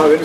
అన్న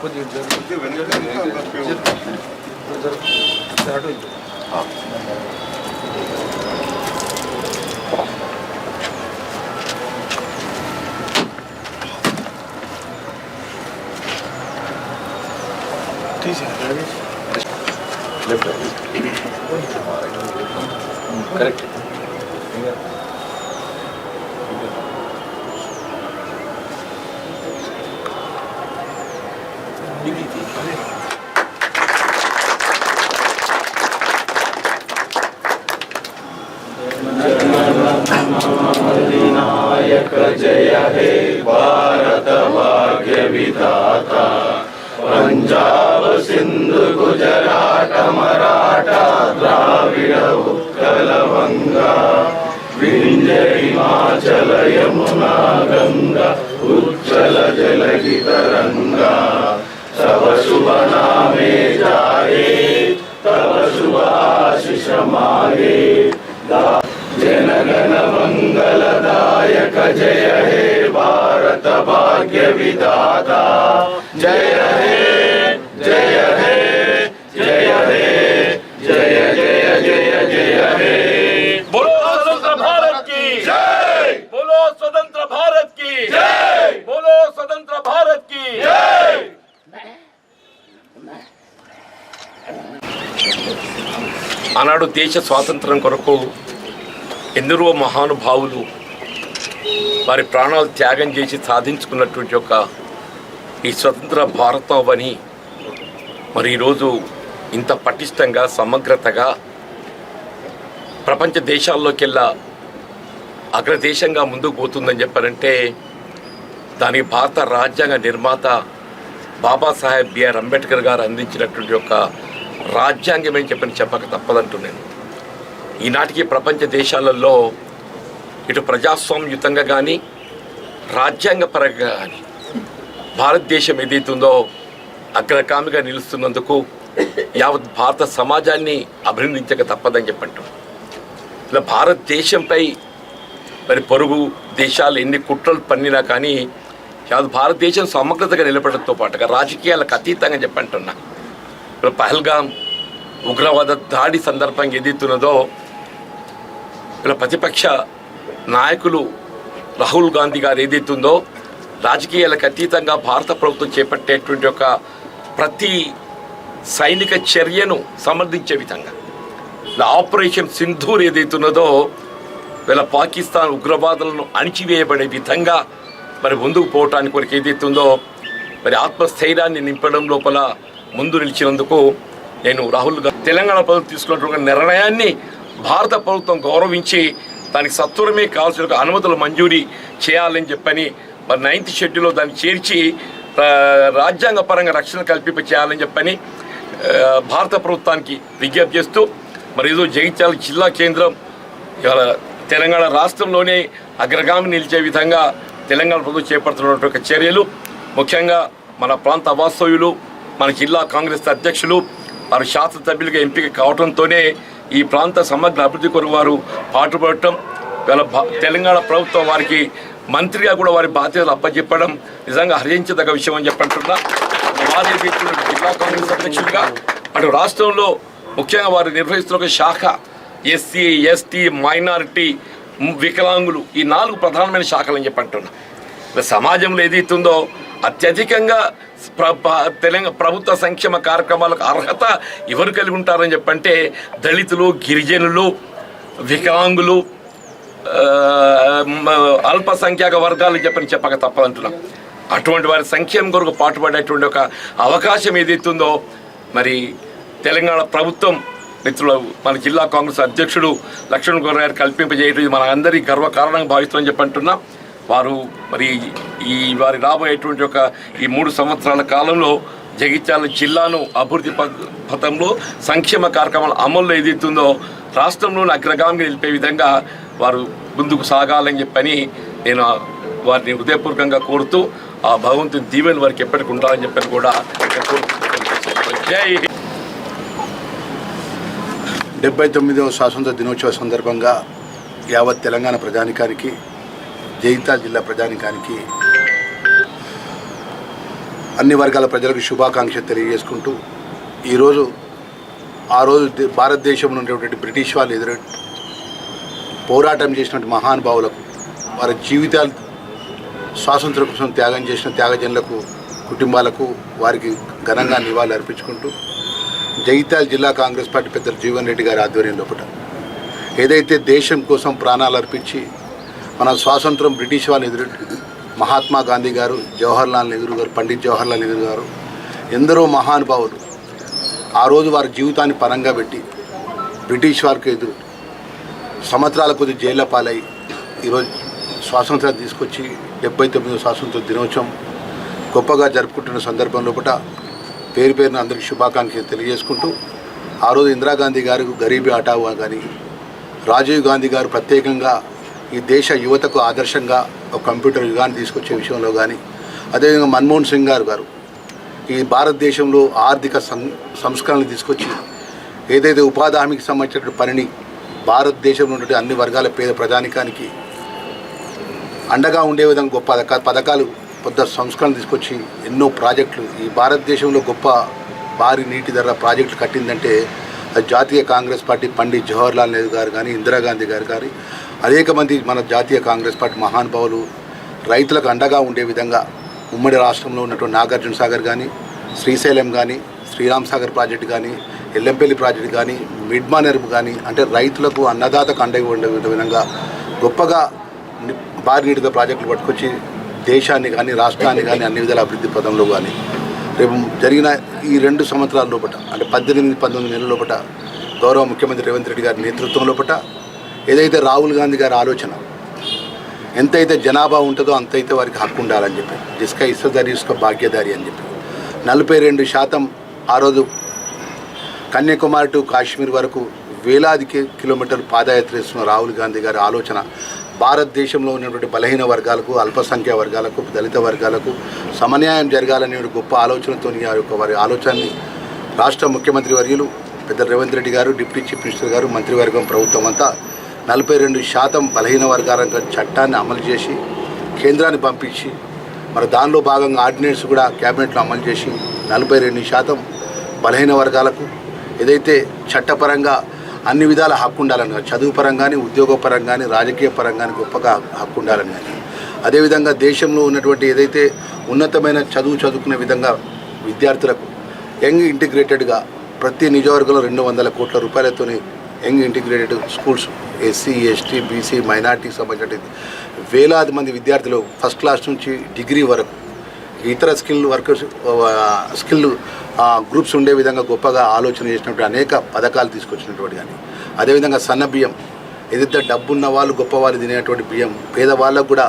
కొద్దిగా चीज़ है नायक जय हे भारत भाग्य विधाता पंजाब उत्कलवङ्गा विञ्ज यमुना गङ्गा उज्ज्वल जलगितरङ्गा तव शुभ नामे जाये, तव शुभ आशिष माये जनगण मङ्गलदायक जय हे भारत भाग्य विदाता जय हे దేశ స్వాతంత్రం కొరకు ఎందరో మహానుభావులు వారి ప్రాణాలు త్యాగం చేసి సాధించుకున్నటువంటి యొక్క ఈ స్వతంత్ర భారతం అని మరి ఈరోజు ఇంత పటిష్టంగా సమగ్రతగా ప్రపంచ దేశాల్లోకెల్లా అగ్రదేశంగా ముందుకు పోతుందని చెప్పారంటే దానికి భారత రాజ్యాంగ నిర్మాత బాబాసాహెబ్ బిఆర్ అంబేద్కర్ గారు అందించినటువంటి ఒక రాజ్యాంగమని చెప్పని చెప్పక తప్పదంటున్నాను ఈనాటికి ప్రపంచ దేశాలలో ఇటు ప్రజాస్వామ్యుతంగా కానీ రాజ్యాంగపరంగా కానీ భారతదేశం ఏదైతుందో అగ్రగామిగా నిలుస్తున్నందుకు యావత్ భారత సమాజాన్ని అభినందించక తప్పదని చెప్పంటున్నాను ఇలా భారతదేశంపై మరి పొరుగు దేశాలు ఎన్ని కుట్రలు పన్నినా కానీ యావత్ భారతదేశం సమగ్రతగా నిలబడడంతో పాటుగా రాజకీయాలకు అతీతంగా చెప్పంటున్నా. ఇప్పుడు పహల్గాం ఉగ్రవాద దాడి సందర్భంగా ఎదుగుతున్నదో ఇలా ప్రతిపక్ష నాయకులు రాహుల్ గాంధీ గారు ఏదైతుందో రాజకీయాలకు అతీతంగా భారత ప్రభుత్వం చేపట్టేటువంటి ఒక ప్రతి సైనిక చర్యను సమర్థించే విధంగా. ఇలా ఆపరేషన్ సింధూర్ ఏదైతున్నదో వీళ్ళ పాకిస్తాన్ ఉగ్రవాదులను అణిచివేయబడే విధంగా మరి ముందుకు పోవటానికి కొరకు ఏదైతుందో మరి ఆత్మస్థైర్యాన్ని నింపడం లోపల ముందు నిలిచినందుకు నేను రాహుల్ గాంధీ తెలంగాణ ప్రభుత్వం తీసుకున్నటువంటి నిర్ణయాన్ని భారత ప్రభుత్వం గౌరవించి దానికి సత్వరమే కావాల్సిన అనుమతులు మంజూరీ చేయాలని చెప్పని మరి నైన్త్ షెడ్యూల్లో దాన్ని చేర్చి ఆ, రాజ్యాంగ పరంగా రక్షణ కల్పింప చేయాలని చెప్పని భారత ప్రభుత్వానికి విజ్ఞప్తి చేస్తూ మరి ఏదో జగిత్యాల జిల్లా కేంద్రం ఇవాళ తెలంగాణ రాష్ట్రంలోనే అగ్రగామి నిలిచే విధంగా తెలంగాణ ప్రభుత్వం చేపడుతున్నటువంటి చర్యలు ముఖ్యంగా మన ప్రాంత అవాస్తవ్యులు మన జిల్లా కాంగ్రెస్ అధ్యక్షులు వారు శాసనసభ్యులుగా ఎంపిక కావడంతోనే ఈ ప్రాంత సమగ్ర అభివృద్ధి కొరకు వారు పాటుపడటం వాళ్ళ భా- తెలంగాణ ప్రభుత్వం వారికి మంత్రిగా కూడా వారి బాధ్యతలు అప్పచెప్పడం నిజంగా హరించదగ్గ విషయం అని చెప్పంటున్నా వారి జిల్లా కాంగ్రెస్ అధ్యక్షుడిగా అటు రాష్ట్రంలో ముఖ్యంగా వారు నిర్వహిస్తున్న ఒక శాఖ ఎస్సీ ఎస్టీ మైనారిటీ వికలాంగులు ఈ నాలుగు ప్రధానమైన శాఖలు అని చెప్పంటున్నా ఇలా సమాజంలో ఏదైతుందో అత్యధికంగా తెలంగాణ ప్రభుత్వ సంక్షేమ కార్యక్రమాలకు అర్హత ఎవరు కలిగి ఉంటారని చెప్పంటే దళితులు గిరిజనులు వికలాంగులు అల్పసంఖ్యాక వర్గాలు చెప్పని చెప్పక తప్పదంటున్నాం. అటువంటి వారి సంక్షేమం కొరకు పాటుపడేటువంటి ఒక అవకాశం ఏదైతుందో మరి తెలంగాణ ప్రభుత్వం మిత్రులు మన జిల్లా కాంగ్రెస్ అధ్యక్షుడు లక్ష్మణ్ గౌర్ గారు కల్పింపజేయడం మన అందరి గర్వకారణంగా భావిస్తామని చెప్పి అంటున్నాం వారు మరి ఈ వారి రాబోయేటువంటి ఒక ఈ మూడు సంవత్సరాల కాలంలో జగిత్యాల జిల్లాను అభివృద్ధి పథంలో సంక్షేమ కార్యక్రమాల అమల్లో ఏదైతుందో రాష్ట్రంలోని అగ్రగామిగా నిలిపే విధంగా వారు ముందుకు సాగాలని చెప్పని నేను వారిని హృదయపూర్వకంగా కోరుతూ ఆ భగవంతుని దీవెన వారికి ఎప్పటికి ఉండాలని చెప్పని కూడా జై డెబ్బై తొమ్మిదవ స్వాతంత్ర దినోత్సవ సందర్భంగా యావత్ తెలంగాణ ప్రజానికానికి జగిత్యాల జిల్లా ప్రజానికానికి అన్ని వర్గాల ప్రజలకు శుభాకాంక్షలు తెలియజేసుకుంటూ ఈరోజు ఆ రోజు భారతదేశంలో ఉండేటువంటి బ్రిటిష్ వాళ్ళు ఎదురు పోరాటం చేసినటువంటి మహానుభావులకు వారి జీవితాలు స్వాతంత్రం కోసం త్యాగం చేసిన త్యాగజనులకు కుటుంబాలకు వారికి ఘనంగా నివాళులు అర్పించుకుంటూ జగిత్యాల జిల్లా కాంగ్రెస్ పార్టీ పెద్దలు జీవన్ రెడ్డి గారి ఆధ్వర్యంలో ఒకట ఏదైతే దేశం కోసం ప్రాణాలు అర్పించి మన స్వాతంత్రం బ్రిటిష్ వాళ్ళు ఎదురు మహాత్మా గాంధీ గారు జవహర్లాల్ నెహ్రూ గారు పండిత్ జవహర్లాల్ నెహ్రూ గారు ఎందరో మహానుభావులు ఆ రోజు వారి జీవితాన్ని పరంగా పెట్టి బ్రిటిష్ వారికి ఎదురు సంవత్సరాల కొద్ది జైళ్ళ పాలై ఈరోజు స్వాతంత్రం తీసుకొచ్చి డెబ్బై తొమ్మిదో స్వాతంత్ర దినోత్సవం గొప్పగా జరుపుకుంటున్న సందర్భం లోపల పేరు పేరున అందరికీ శుభాకాంక్షలు తెలియజేసుకుంటూ ఆ రోజు ఇందిరాగాంధీ గారు గరీబీ హఠావో కానీ రాజీవ్ గాంధీ గారు ప్రత్యేకంగా ఈ దేశ యువతకు ఆదర్శంగా ఒక కంప్యూటర్ యుగాన్ని తీసుకొచ్చే విషయంలో కానీ అదేవిధంగా మన్మోహన్ సింగ్ గారు గారు ఈ భారతదేశంలో ఆర్థిక సం సంస్కరణలు తీసుకొచ్చి ఏదైతే ఉపాధి హామీకి సంబంధించినటువంటి పనిని భారతదేశంలో ఉన్నటువంటి అన్ని వర్గాల పేద ప్రజానికానికి అండగా ఉండే విధంగా గొప్ప పథక పథకాలు పెద్ద సంస్కరణ తీసుకొచ్చి ఎన్నో ప్రాజెక్టులు ఈ భారతదేశంలో గొప్ప భారీ నీటి ధర ప్రాజెక్టులు కట్టిందంటే జాతీయ కాంగ్రెస్ పార్టీ పండిత్ జవహర్లాల్ నెహ్రూ గారు కానీ ఇందిరాగాంధీ గారు కానీ అనేక మంది మన జాతీయ కాంగ్రెస్ పార్టీ మహానుభావులు రైతులకు అండగా ఉండే విధంగా ఉమ్మడి రాష్ట్రంలో ఉన్నటువంటి నాగార్జున సాగర్ కానీ శ్రీశైలం కానీ శ్రీరామ్ సాగర్ ప్రాజెక్టు కానీ ఎల్లంపల్లి ప్రాజెక్టు కానీ మిడ్మానెర్బ్ కానీ అంటే రైతులకు అన్నదాతకు అండగా ఉండే విధంగా గొప్పగా భారీ నీటితో ప్రాజెక్టులు పట్టుకొచ్చి దేశాన్ని కానీ రాష్ట్రాన్ని కానీ అన్ని విధాల అభివృద్ధి పదంలో కానీ రేపు జరిగిన ఈ రెండు సంవత్సరాల లోపల అంటే పద్దెనిమిది పంతొమ్మిది నెలల లోపల గౌరవ ముఖ్యమంత్రి రేవంత్ రెడ్డి గారి నేతృత్వం లోపల ఏదైతే రాహుల్ గాంధీ గారి ఆలోచన ఎంతైతే జనాభా ఉంటుందో అంతైతే వారికి హక్కు ఉండాలని చెప్పి జిస్కా ఇస్తదారి ఇసుక భాగ్యదారి అని చెప్పి. నలభై రెండు శాతం ఆ రోజు కన్యాకుమారి టు కాశ్మీర్ వరకు వేలాది కిలోమీటర్లు పాదయాత్ర చేస్తున్న రాహుల్ గాంధీ గారి ఆలోచన భారతదేశంలో ఉన్నటువంటి బలహీన వర్గాలకు అల్పసంఖ్య వర్గాలకు దళిత వర్గాలకు సమన్యాయం జరగాలనే గొప్ప ఆలోచనతో ఆ యొక్క వారి ఆలోచనని రాష్ట్ర ముఖ్యమంత్రి వర్యులు పెద్ద రేవంత్ రెడ్డి గారు డిప్యూటీ చీఫ్ మినిస్టర్ గారు మంత్రివర్గం ప్రభుత్వం అంతా నలభై రెండు శాతం బలహీన వర్గాల చట్టాన్ని అమలు చేసి కేంద్రాన్ని పంపించి మరి దానిలో భాగంగా ఆర్డినెన్స్ కూడా క్యాబినెట్లో అమలు చేసి నలభై రెండు శాతం బలహీన వర్గాలకు ఏదైతే చట్టపరంగా అన్ని విధాల హక్కు ఉండాలని చదువు పరంగానే ఉద్యోగ పరంగా కానీ రాజకీయ పరంగానే గొప్పగా హక్కు ఉండాలని కానీ అదేవిధంగా దేశంలో ఉన్నటువంటి ఏదైతే ఉన్నతమైన చదువు చదువుకునే విధంగా విద్యార్థులకు యంగ్ ఇంటిగ్రేటెడ్గా ప్రతి నియోజకవర్గంలో రెండు వందల కోట్ల రూపాయలతోని young integrated schools SC ST BC మైనార్టీకి సంబంధించిన వేలాది మంది విద్యార్థులు ఫస్ట్ క్లాస్ నుంచి డిగ్రీ వరకు ఇతర స్కిల్ వర్కర్స్ స్కిల్ గ్రూప్స్ ఉండే విధంగా గొప్పగా ఆలోచన చేసినటువంటి అనేక పథకాలు తీసుకొచ్చినటువంటి కానీ అదేవిధంగా సన్న బియ్యం ఏదైతే డబ్బున్న వాళ్ళు గొప్ప వాళ్ళు తినేటువంటి బియ్యం పేదవాళ్ళకు కూడా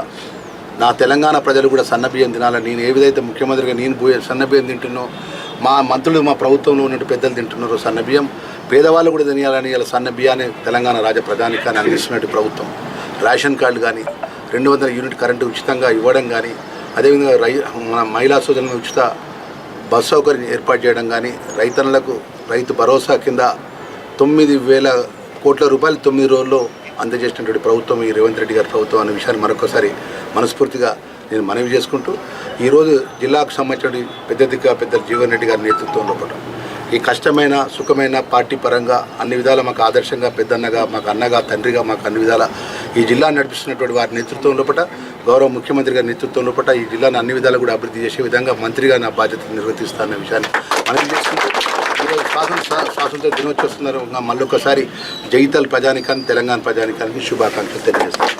నా తెలంగాణ ప్రజలు కూడా సన్న బియ్యం తినాలని నేను ఏ విధైతే ముఖ్యమంత్రిగా నేను పోయే సన్న బియ్యం తింటున్నో మా మంత్రులు మా ప్రభుత్వంలో ఉన్నట్టు పెద్దలు తింటున్నారు సన్న బియ్యం పేదవాళ్ళు కూడా తినాలని ఇలా సన్న బియ్యాన్ని తెలంగాణ రాజ్య ప్రధానికాన్ని అందిస్తున్నట్టు ప్రభుత్వం. రేషన్ కార్డు కానీ రెండు వందల యూనిట్ కరెంటు ఉచితంగా ఇవ్వడం కానీ అదేవిధంగా రై మన మహిళా సోదరులను ఉచిత బస్ సౌకర్యం ఏర్పాటు చేయడం కానీ రైతన్నలకు రైతు భరోసా కింద తొమ్మిది వేల కోట్ల రూపాయలు తొమ్మిది రోజుల్లో అందజేసినటువంటి ప్రభుత్వం ఈ రేవంత్ రెడ్డి గారి ప్రభుత్వం అనే విషయాన్ని మరొకసారి మనస్ఫూర్తిగా నేను మనవి చేసుకుంటూ ఈరోజు జిల్లాకు సంబంధించిన పెద్ద దిగ్గా పెద్ద జీవన్ రెడ్డి గారి నేతృత్వంలో పడ్డాను ఈ కష్టమైన సుఖమైన పార్టీ పరంగా అన్ని విధాల మాకు ఆదర్శంగా పెద్దన్నగా మాకు అన్నగా తండ్రిగా మాకు అన్ని విధాల ఈ జిల్లా నడిపిస్తున్నటువంటి వారి నేతృత్వం లోపల గౌరవ ముఖ్యమంత్రి గారి నేతృత్వం లోపల ఈ జిల్లాను అన్ని విధాలు కూడా అభివృద్ధి చేసే విధంగా మంత్రిగా నా బాధ్యత నిర్వర్తిస్తానన్న విషయాన్ని మనం చేసుకుంటూ ఈరోజు స్వాతంత్ర స్వాతంత్ర దినోత్సవ సందర్భంగా మళ్ళొకసారి జగితల్ ప్రజానికాన్ని తెలంగాణ ప్రజానికానికి శుభాకాంక్షలు తెలియజేస్తాను